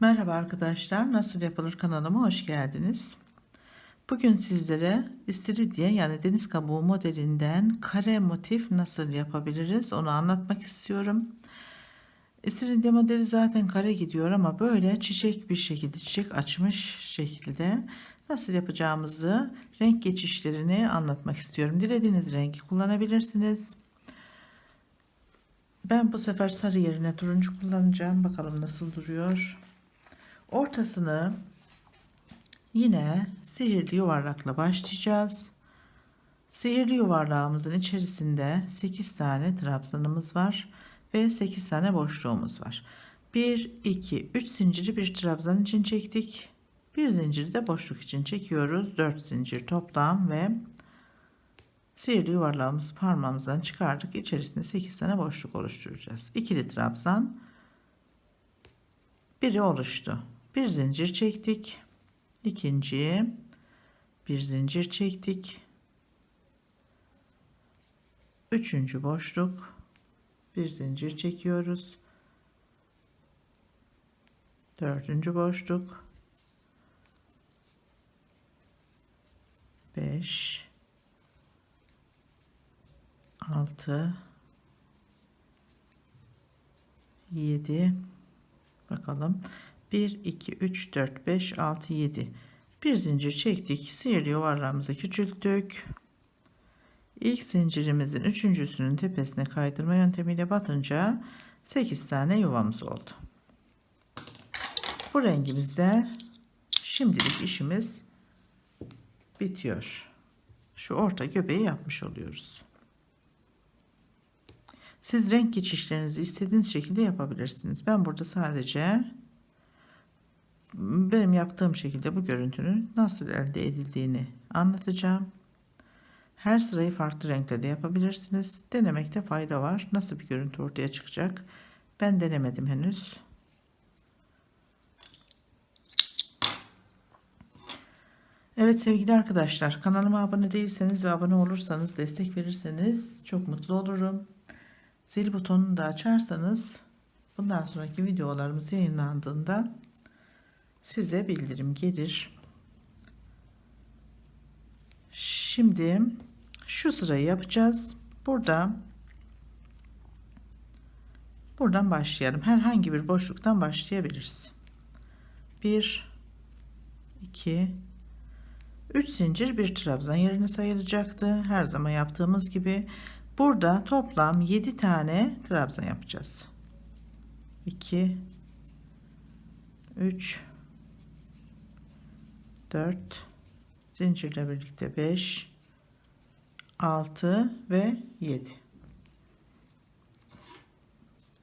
Merhaba arkadaşlar, nasıl yapılır kanalıma hoş geldiniz. Bugün sizlere istiridye yani deniz kabuğu modelinden kare motif nasıl yapabiliriz onu anlatmak istiyorum. İstiridye modeli zaten kare gidiyor ama böyle çiçek bir şekilde çiçek açmış şekilde nasıl yapacağımızı renk geçişlerini anlatmak istiyorum. Dilediğiniz rengi kullanabilirsiniz. Ben bu sefer sarı yerine turuncu kullanacağım. Bakalım nasıl duruyor. Ortasını yine sihirli yuvarlakla başlayacağız. Sihirli yuvarlağımızın içerisinde 8 tane trabzanımız var ve 8 tane boşluğumuz var. 1 2 3 zinciri bir trabzan için çektik. Bir zinciri de boşluk için çekiyoruz. 4 zincir toplam ve sihirli yuvarlağımızı parmağımızdan çıkardık. İçerisinde 8 tane boşluk oluşturacağız. İkili trabzan biri oluştu bir zincir çektik. İkinci bir zincir çektik. Üçüncü boşluk. Bir zincir çekiyoruz. Dördüncü boşluk. Beş. Altı. Yedi. Bakalım 1 2 3 4 5 6 7 bir zincir çektik sihirli yuvarlağımızı küçülttük. İlk zincirimizin üçüncüsünün tepesine kaydırma yöntemiyle batınca 8 tane yuvamız oldu. Bu rengimizde şimdilik işimiz bitiyor. Şu orta göbeği yapmış oluyoruz. Siz renk geçişlerinizi istediğiniz şekilde yapabilirsiniz. Ben burada sadece benim yaptığım şekilde bu görüntünün nasıl elde edildiğini anlatacağım. Her sırayı farklı renkte de yapabilirsiniz. Denemekte fayda var. Nasıl bir görüntü ortaya çıkacak? Ben denemedim henüz. Evet sevgili arkadaşlar kanalıma abone değilseniz ve abone olursanız destek verirseniz çok mutlu olurum. Zil butonunu da açarsanız bundan sonraki videolarımız yayınlandığında size bildirim gelir. Şimdi şu sırayı yapacağız. Burada buradan başlayalım. Herhangi bir boşluktan başlayabiliriz. 1 2 3 zincir bir trabzan yerine sayılacaktı. Her zaman yaptığımız gibi burada toplam 7 tane trabzan yapacağız. 2 3 4 zincirle birlikte 5 6 ve 7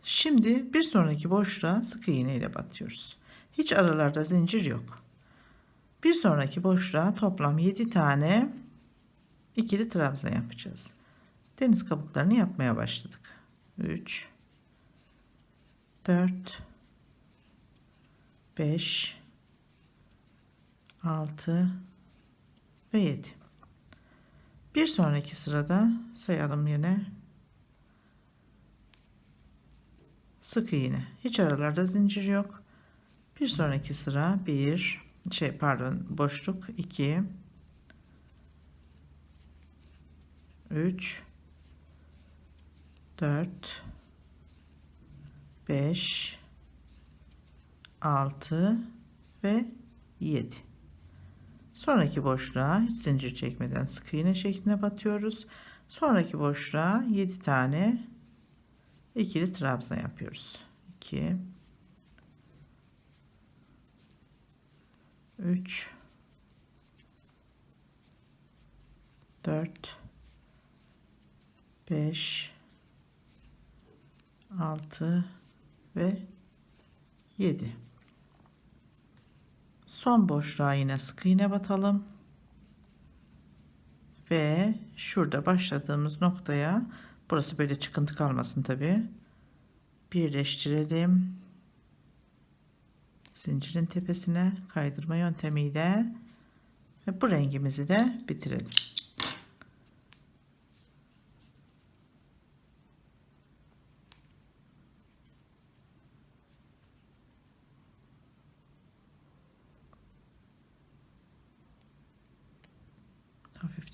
şimdi bir sonraki boşluğa sık iğne ile batıyoruz. Hiç aralarda zincir yok. Bir sonraki boşluğa toplam 7 tane ikili trabzan yapacağız. Deniz kabuklarını yapmaya başladık. 3 4 5 6 ve 7. Bir sonraki sırada sayalım yine. Sık iğne. Hiç aralarda zincir yok. Bir sonraki sıra 1 şey pardon boşluk 2 3 4 5 6 ve 7 Sonraki boşluğa hiç zincir çekmeden sık iğne şeklinde batıyoruz. Sonraki boşluğa 7 tane ikili trabzan yapıyoruz. 2 3 4 5 6 ve 7 son boşluğa yine sık iğne batalım. Ve şurada başladığımız noktaya burası böyle çıkıntı kalmasın tabi birleştirelim. Zincirin tepesine kaydırma yöntemiyle ve bu rengimizi de bitirelim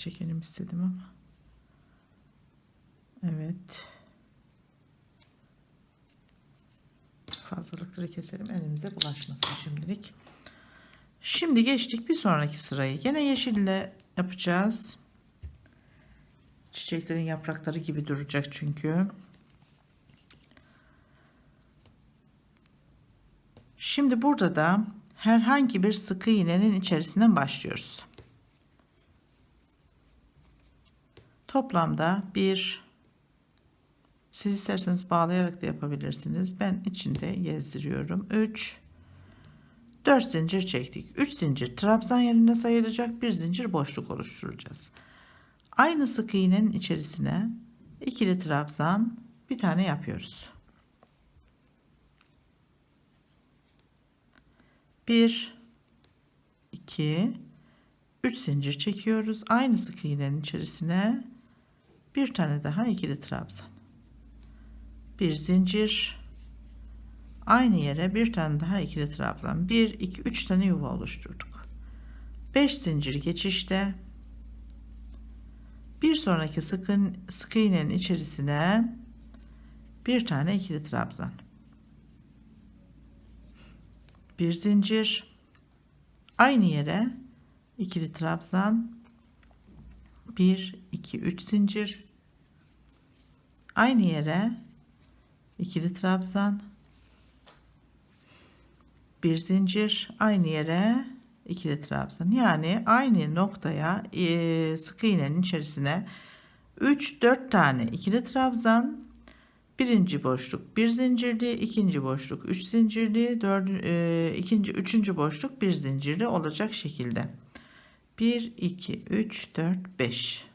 çekelim istedim ama. Evet. Fazlalıkları keselim elimize bulaşmasın şimdilik. Şimdi geçtik bir sonraki sırayı. Gene yeşille yapacağız. Çiçeklerin yaprakları gibi duracak çünkü. Şimdi burada da herhangi bir sık iğnenin içerisinden başlıyoruz. Toplamda bir siz isterseniz bağlayarak da yapabilirsiniz. Ben içinde gezdiriyorum. 3 4 zincir çektik. 3 zincir trabzan yerine sayılacak. Bir zincir boşluk oluşturacağız. Aynı sık iğnenin içerisine ikili trabzan bir tane yapıyoruz. 1 2 3 zincir çekiyoruz. Aynı sık iğnenin içerisine bir tane daha ikili trabzan. Bir zincir aynı yere bir tane daha ikili trabzan. 1 2 3 tane yuva oluşturduk. 5 zincir geçişte bir sonraki sık, sık iğnenin içerisine bir tane ikili trabzan. Bir zincir aynı yere ikili trabzan 1 2 3 zincir. Aynı yere ikili trabzan. Bir zincir aynı yere ikili trabzan. Yani aynı noktaya e, sık iğnenin içerisine 3 4 tane ikili trabzan. Birinci boşluk bir zincirli ikinci boşluk 3 zincirli dördü, e, ikinci üçüncü boşluk bir zincirli olacak şekilde 1 2 3 4 5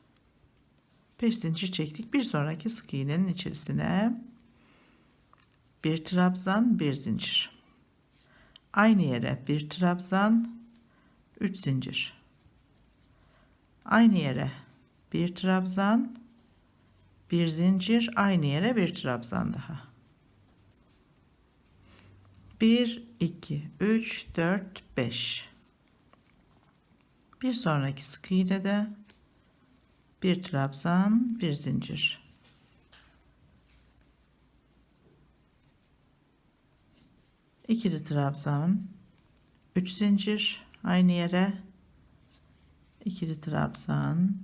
5 zincir çektik. Bir sonraki sık iğnenin içerisine bir trabzan bir zincir. Aynı yere bir trabzan 3 zincir. Aynı yere bir trabzan bir zincir aynı yere bir trabzan daha. 1 2 3 4 5 bir sonraki sık iğnede bir trabzan bir zincir. İkili trabzan 3 zincir aynı yere. İkili trabzan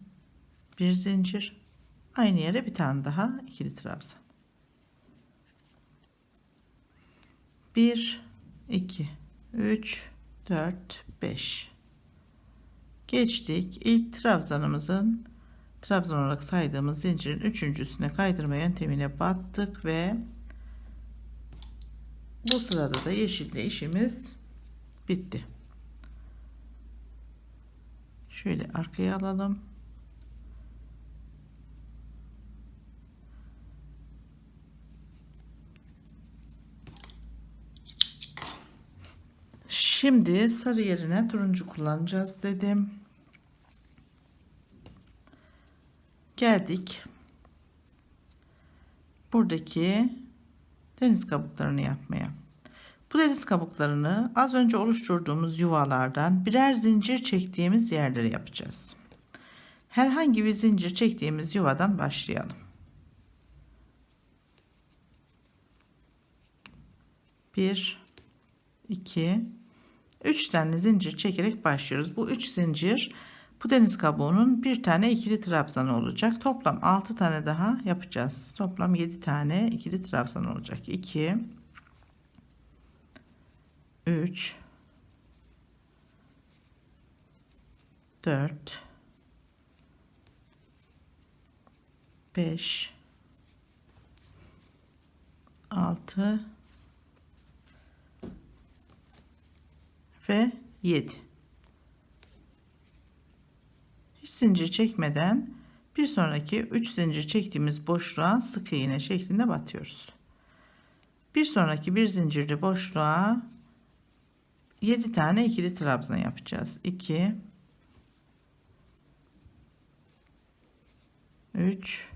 bir zincir aynı yere bir tane daha ikili trabzan. 1 2 3 4 5 geçtik ilk trabzanımızın trabzan olarak saydığımız zincirin üçüncüsüne kaydırma yöntemine battık ve bu sırada da yeşille işimiz bitti. Şöyle arkaya alalım. Şimdi sarı yerine turuncu kullanacağız dedim. Geldik. Buradaki deniz kabuklarını yapmaya. Bu deniz kabuklarını az önce oluşturduğumuz yuvalardan birer zincir çektiğimiz yerlere yapacağız. Herhangi bir zincir çektiğimiz yuvadan başlayalım. Bir, iki, üç tane zincir çekerek başlıyoruz. Bu üç zincir bu deniz kabuğunun bir tane ikili trabzanı olacak. Toplam 6 tane daha yapacağız. Toplam 7 tane ikili trabzan olacak. 2 3 4 5 6 ve 7 hiç zincir çekmeden bir sonraki 3 zincir çektiğimiz boşluğa sık iğne şeklinde batıyoruz. Bir sonraki bir zincirli boşluğa 7 tane ikili trabzan yapacağız. 2 3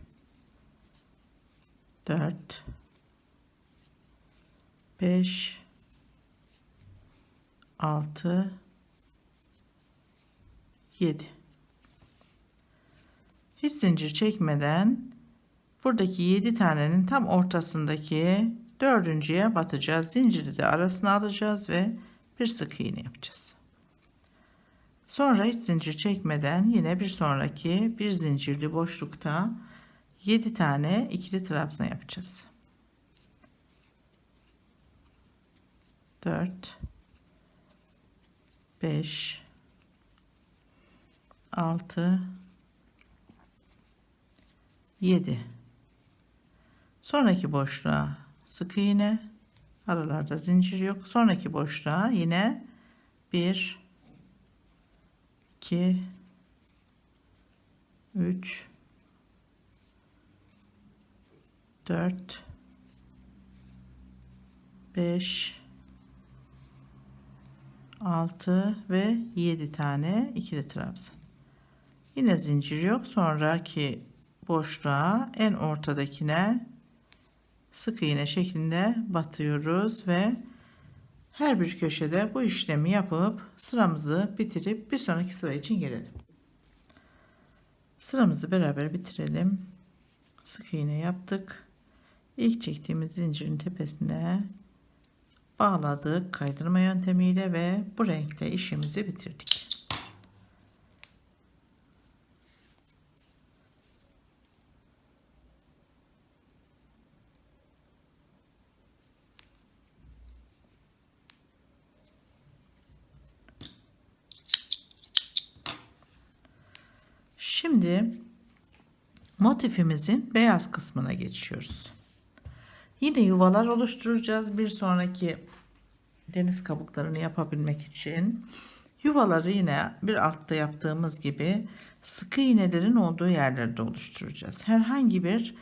4 5 6 7 hiç zincir çekmeden buradaki 7 tanenin tam ortasındaki dördüncüye batacağız. Zinciri de arasına alacağız ve bir sık iğne yapacağız. Sonra hiç zincir çekmeden yine bir sonraki bir zincirli boşlukta 7 tane ikili trabzan yapacağız. 4 5 6 7 sonraki boşluğa sık iğne aralarda zincir yok sonraki boşluğa yine 1 2 3 4 5 6 ve 7 tane ikili trabzan. Yine zincir yok. Sonraki boşluğa en ortadakine sık iğne şeklinde batıyoruz ve her bir köşede bu işlemi yapıp sıramızı bitirip bir sonraki sıra için gelelim. Sıramızı beraber bitirelim. Sık iğne yaptık. İlk çektiğimiz zincirin tepesine bağladık kaydırma yöntemiyle ve bu renkte işimizi bitirdik. Şimdi motifimizin beyaz kısmına geçiyoruz. Yine yuvalar oluşturacağız. Bir sonraki deniz kabuklarını yapabilmek için yuvaları yine bir altta yaptığımız gibi sık iğnelerin olduğu yerlerde oluşturacağız. Herhangi bir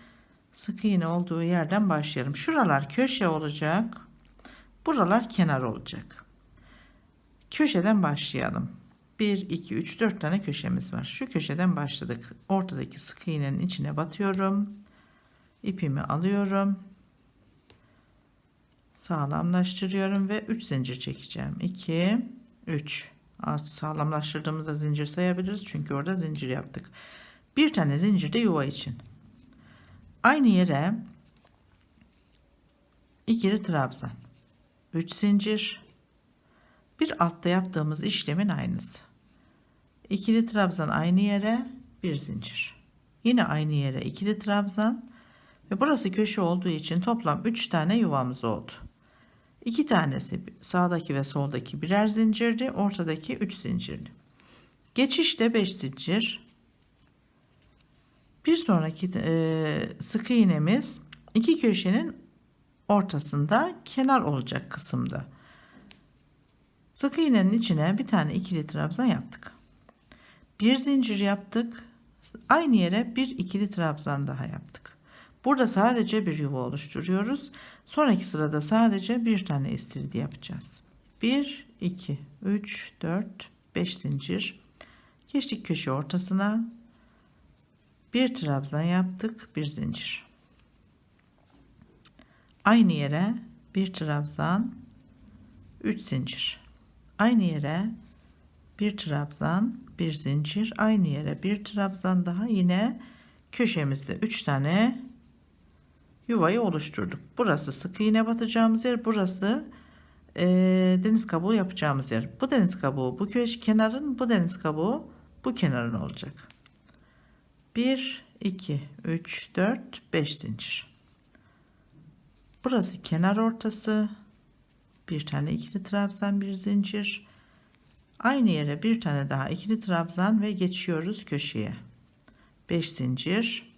sık iğne olduğu yerden başlayalım. Şuralar köşe olacak. Buralar kenar olacak. Köşeden başlayalım. 1, 2, 3, 4 tane köşemiz var. Şu köşeden başladık. Ortadaki sık iğnenin içine batıyorum. İpimi alıyorum sağlamlaştırıyorum ve 3 zincir çekeceğim. 2 3 sağlamlaştırdığımızda zincir sayabiliriz çünkü orada zincir yaptık. Bir tane zincir de yuva için. Aynı yere ikili trabzan. 3 zincir. Bir altta yaptığımız işlemin aynısı. İkili trabzan aynı yere bir zincir. Yine aynı yere ikili trabzan ve burası köşe olduğu için toplam 3 tane yuvamız oldu. 2 tanesi sağdaki ve soldaki birer zincirdi. Ortadaki 3 zincirli. Geçişte 5 zincir. Bir sonraki e, sık iğnemiz iki köşenin ortasında kenar olacak kısımda. Sık iğnenin içine bir tane ikili trabzan yaptık. Bir zincir yaptık. Aynı yere bir ikili trabzan daha yaptık. Burada sadece bir yuva oluşturuyoruz. Sonraki sırada sadece bir tane istiridye yapacağız. 1, 2, 3, 4, 5 zincir. Geçtik köşe ortasına. Bir trabzan yaptık. Bir zincir. Aynı yere bir trabzan, 3 zincir. Aynı yere bir trabzan, bir zincir. Aynı yere bir trabzan daha yine köşemizde 3 tane yuvayı oluşturduk. Burası sık iğne batacağımız yer. Burası e, deniz kabuğu yapacağımız yer. Bu deniz kabuğu bu köşe kenarın bu deniz kabuğu bu kenarın olacak. 1 2 3 4 5 zincir. Burası kenar ortası. Bir tane ikili trabzan bir zincir. Aynı yere bir tane daha ikili trabzan ve geçiyoruz köşeye. 5 zincir.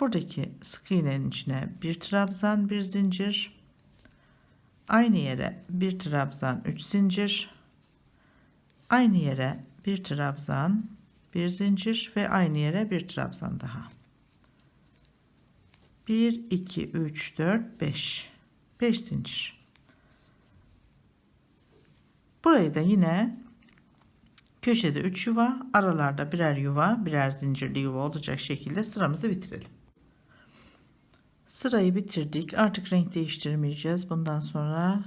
Buradaki sık iğnenin içine bir trabzan bir zincir. Aynı yere bir trabzan 3 zincir. Aynı yere bir trabzan bir zincir ve aynı yere bir trabzan daha. 1 2 3 4 5 5 zincir burayı da yine köşede 3 yuva aralarda birer yuva birer zincirli yuva olacak şekilde sıramızı bitirelim Sırayı bitirdik. Artık renk değiştirmeyeceğiz. Bundan sonra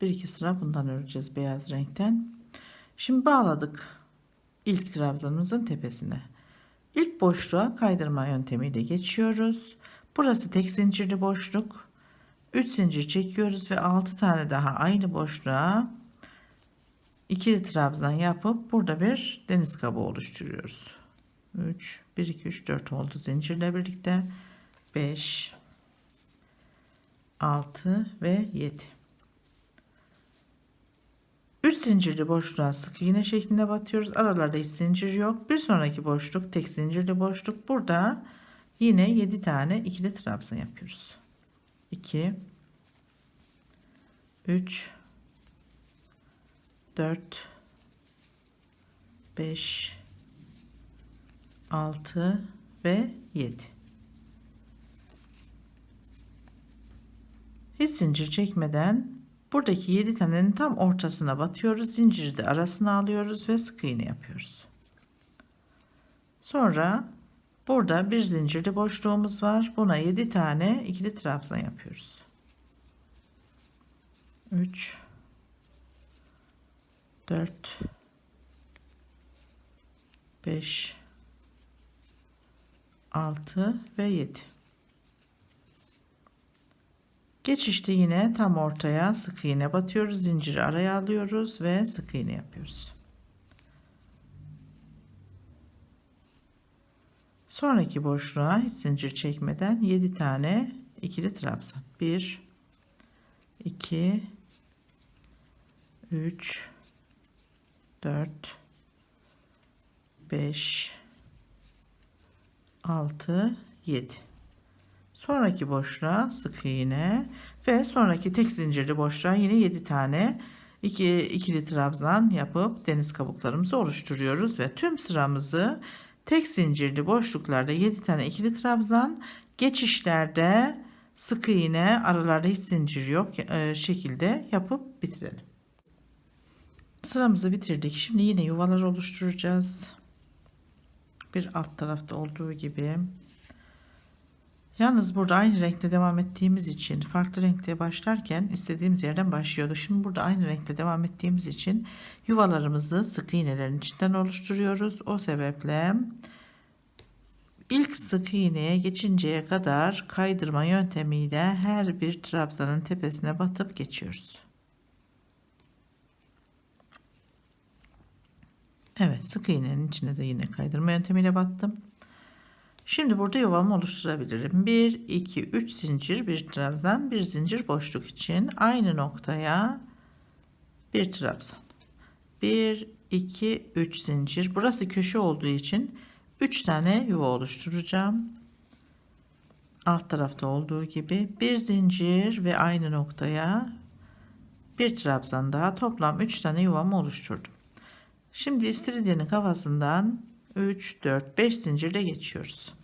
bir iki sıra bundan öreceğiz beyaz renkten. Şimdi bağladık ilk trabzanımızın tepesine. İlk boşluğa kaydırma yöntemiyle geçiyoruz. Burası tek zincirli boşluk. 3 zincir çekiyoruz ve 6 tane daha aynı boşluğa ikili trabzan yapıp burada bir deniz kabuğu oluşturuyoruz. 3 1 2 3 4 oldu zincirle birlikte 5 6 ve 7 3 zincirli boşluğa sık iğne şeklinde batıyoruz. Aralarda hiç zincir yok. Bir sonraki boşluk tek zincirli boşluk. Burada yine 7 tane ikili trabzan yapıyoruz. 2 3 4 5 6 ve 7 hiç zincir çekmeden buradaki 7 tanenin tam ortasına batıyoruz. Zinciri de arasına alıyoruz ve sık iğne yapıyoruz. Sonra burada bir zincirli boşluğumuz var. Buna 7 tane ikili trabzan yapıyoruz. 3 4 5 6 ve 7 geçişte yine tam ortaya sık iğne batıyoruz. Zinciri araya alıyoruz ve sık iğne yapıyoruz sonraki boşluğa hiç zincir çekmeden 7 tane ikili trabzan. 1 2 3 4 5 6 7 sonraki boşluğa sık iğne ve sonraki tek zincirli boşluğa yine 7 tane iki, ikili trabzan yapıp deniz kabuklarımızı oluşturuyoruz ve tüm sıramızı tek zincirli boşluklarda 7 tane ikili trabzan geçişlerde sık iğne aralarda hiç zincir yok e, şekilde yapıp bitirelim. Sıramızı bitirdik. Şimdi yine yuvalar oluşturacağız. Bir alt tarafta olduğu gibi. Yalnız burada aynı renkte devam ettiğimiz için farklı renkte başlarken istediğimiz yerden başlıyordu. Şimdi burada aynı renkte devam ettiğimiz için yuvalarımızı sık iğnelerin içinden oluşturuyoruz. O sebeple ilk sık iğneye geçinceye kadar kaydırma yöntemiyle her bir trabzanın tepesine batıp geçiyoruz. Evet sık iğnenin içine de yine kaydırma yöntemiyle battım. Şimdi burada yuvamı oluşturabilirim. 1, 2, 3 zincir, bir trabzan, bir zincir boşluk için aynı noktaya bir trabzan. 1, 2, 3 zincir. Burası köşe olduğu için 3 tane yuva oluşturacağım. Alt tarafta olduğu gibi bir zincir ve aynı noktaya bir trabzan daha toplam 3 tane yuvamı oluşturdum. Şimdi istiridyenin kafasından 3, 4, 5 zincirle geçiyoruz.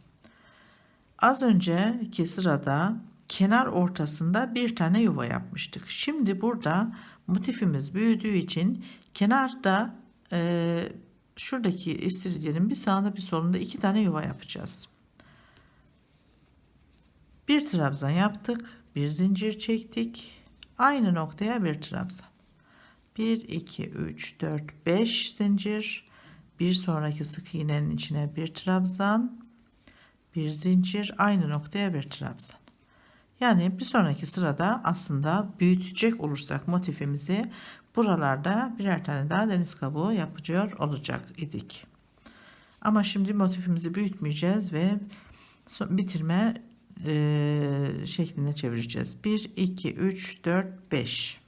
Az önceki sırada kenar ortasında bir tane yuva yapmıştık. Şimdi burada motifimiz büyüdüğü için kenarda e, şuradaki istiridyenin bir sağında bir solunda iki tane yuva yapacağız. Bir trabzan yaptık. Bir zincir çektik. Aynı noktaya bir trabzan. 1 2 3 4 5 zincir. Bir sonraki sık iğnenin içine bir trabzan. Bir zincir aynı noktaya bir trabzan. Yani bir sonraki sırada aslında büyütecek olursak motifimizi buralarda birer tane daha deniz kabuğu yapıyor olacak idik. Ama şimdi motifimizi büyütmeyeceğiz ve bitirme e, şekline çevireceğiz. 1, 2, 3, 4, 5.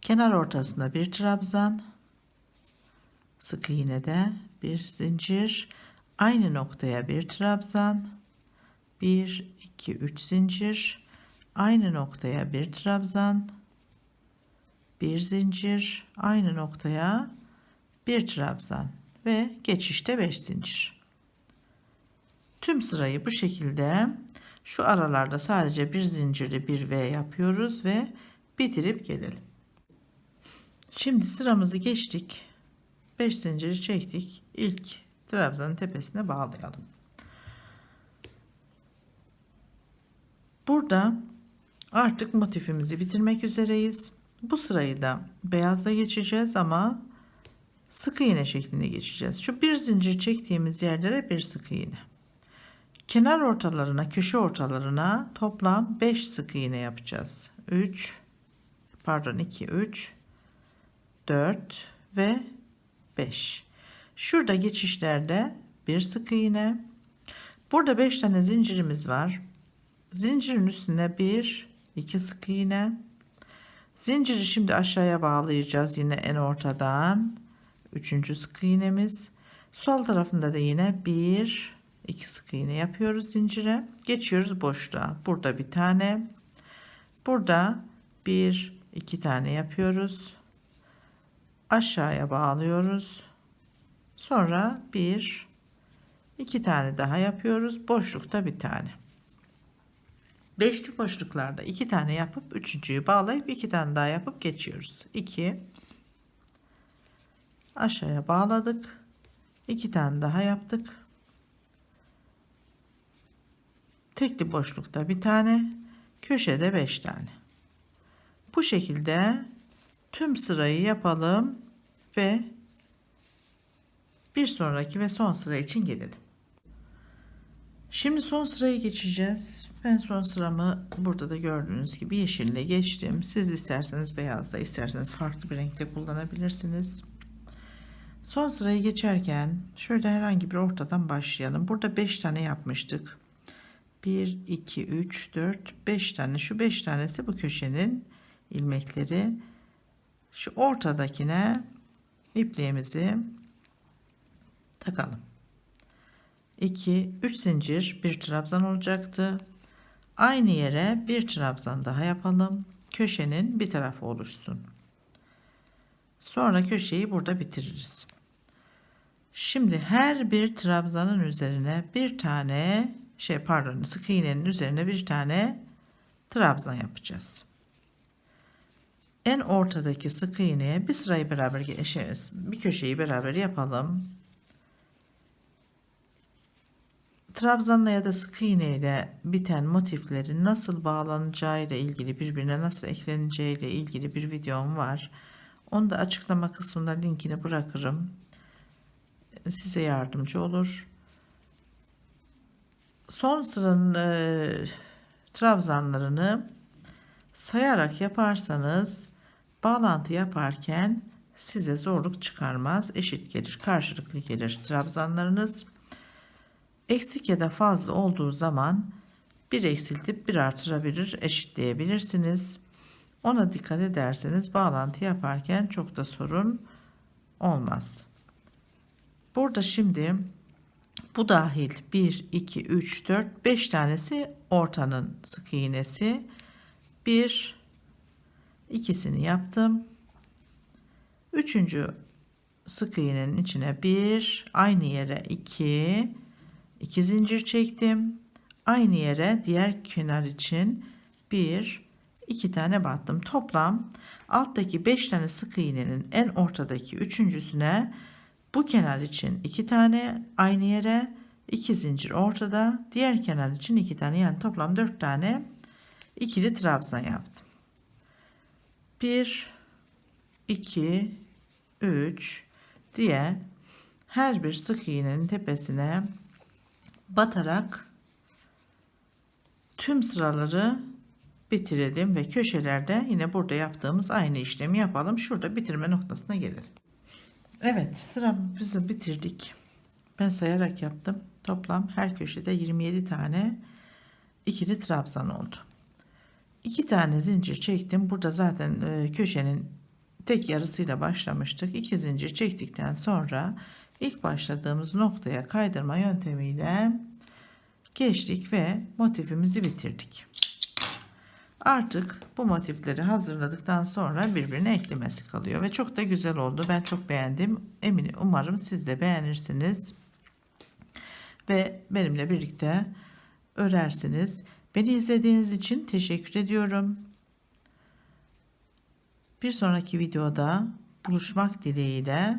Kenar ortasında bir trabzan. Sık iğnede bir zincir. Aynı noktaya bir trabzan. 1, 2, 3 zincir. Aynı noktaya bir trabzan bir zincir aynı noktaya bir trabzan ve geçişte 5 zincir. Tüm sırayı bu şekilde şu aralarda sadece bir zincirli bir V yapıyoruz ve bitirip gelelim. Şimdi sıramızı geçtik. 5 zinciri çektik. İlk trabzanın tepesine bağlayalım. Burada artık motifimizi bitirmek üzereyiz. Bu sırayı da beyazla geçeceğiz ama sık iğne şeklinde geçeceğiz. Şu bir zincir çektiğimiz yerlere bir sık iğne. Kenar ortalarına, köşe ortalarına toplam 5 sık iğne yapacağız. 3 pardon 2 3 4 ve 5. Şurada geçişlerde bir sık iğne. Burada 5 tane zincirimiz var. Zincirin üstüne bir, iki sık iğne. Zinciri şimdi aşağıya bağlayacağız yine en ortadan. Üçüncü sık iğnemiz. Sol tarafında da yine bir, iki sık iğne yapıyoruz zincire. Geçiyoruz boşluğa. Burada bir tane. Burada bir, iki tane yapıyoruz. Aşağıya bağlıyoruz. Sonra bir, iki tane daha yapıyoruz. Boşlukta bir tane. Beşli boşluklarda iki tane yapıp üçüncüyü bağlayıp iki tane daha yapıp geçiyoruz. 2 aşağıya bağladık. iki tane daha yaptık. Tekli boşlukta bir tane, köşede beş tane. Bu şekilde tüm sırayı yapalım ve bir sonraki ve son sıra için gelelim. Şimdi son sırayı geçeceğiz. Ben son sıramı burada da gördüğünüz gibi yeşille geçtim. Siz isterseniz beyazda isterseniz farklı bir renkte kullanabilirsiniz. Son sırayı geçerken şöyle herhangi bir ortadan başlayalım. Burada 5 tane yapmıştık. 1, 2, 3, 4, 5 tane. Şu 5 tanesi bu köşenin ilmekleri. Şu ortadakine ipliğimizi takalım. 2, 3 zincir bir trabzan olacaktı. Aynı yere bir trabzan daha yapalım. Köşenin bir tarafı oluşsun. Sonra köşeyi burada bitiririz. Şimdi her bir trabzanın üzerine bir tane şey pardon sık iğnenin üzerine bir tane trabzan yapacağız. En ortadaki sık iğneye bir sırayı beraber şey, bir köşeyi beraber yapalım. Trabzanla ya da sık iğne ile biten motiflerin nasıl bağlanacağı ile ilgili birbirine nasıl ekleneceği ile ilgili bir videom var. Onu da açıklama kısmında linkini bırakırım. Size yardımcı olur. Son sıranın e, trabzanlarını sayarak yaparsanız bağlantı yaparken size zorluk çıkarmaz. Eşit gelir, karşılıklı gelir trabzanlarınız. Eksik ya da fazla olduğu zaman bir eksiltip bir artırabilir, eşitleyebilirsiniz. Ona dikkat ederseniz bağlantı yaparken çok da sorun olmaz. Burada şimdi bu dahil 1, 2, 3, 4, 5 tanesi ortanın sık iğnesi. 1, ikisini yaptım. Üçüncü sık iğnenin içine bir, aynı yere 2, 2 zincir çektim. Aynı yere diğer kenar için 1 2 tane battım. Toplam alttaki 5 tane sık iğnenin en ortadaki üçüncüsüne bu kenar için 2 tane aynı yere 2 zincir ortada diğer kenar için 2 tane yani toplam 4 tane ikili trabzan yaptım. 1 2 3 diye her bir sık iğnenin tepesine batarak tüm sıraları bitirelim ve köşelerde yine burada yaptığımız aynı işlemi yapalım. Şurada bitirme noktasına gelelim. Evet sıramızı bitirdik. Ben sayarak yaptım. Toplam her köşede 27 tane ikili trabzan oldu. 2 tane zincir çektim. Burada zaten e, köşenin tek yarısıyla başlamıştık. 2 zincir çektikten sonra ilk başladığımız noktaya kaydırma yöntemiyle geçtik ve motifimizi bitirdik. Artık bu motifleri hazırladıktan sonra birbirine eklemesi kalıyor ve çok da güzel oldu. Ben çok beğendim. Eminim umarım siz de beğenirsiniz. Ve benimle birlikte örersiniz. Beni izlediğiniz için teşekkür ediyorum. Bir sonraki videoda buluşmak dileğiyle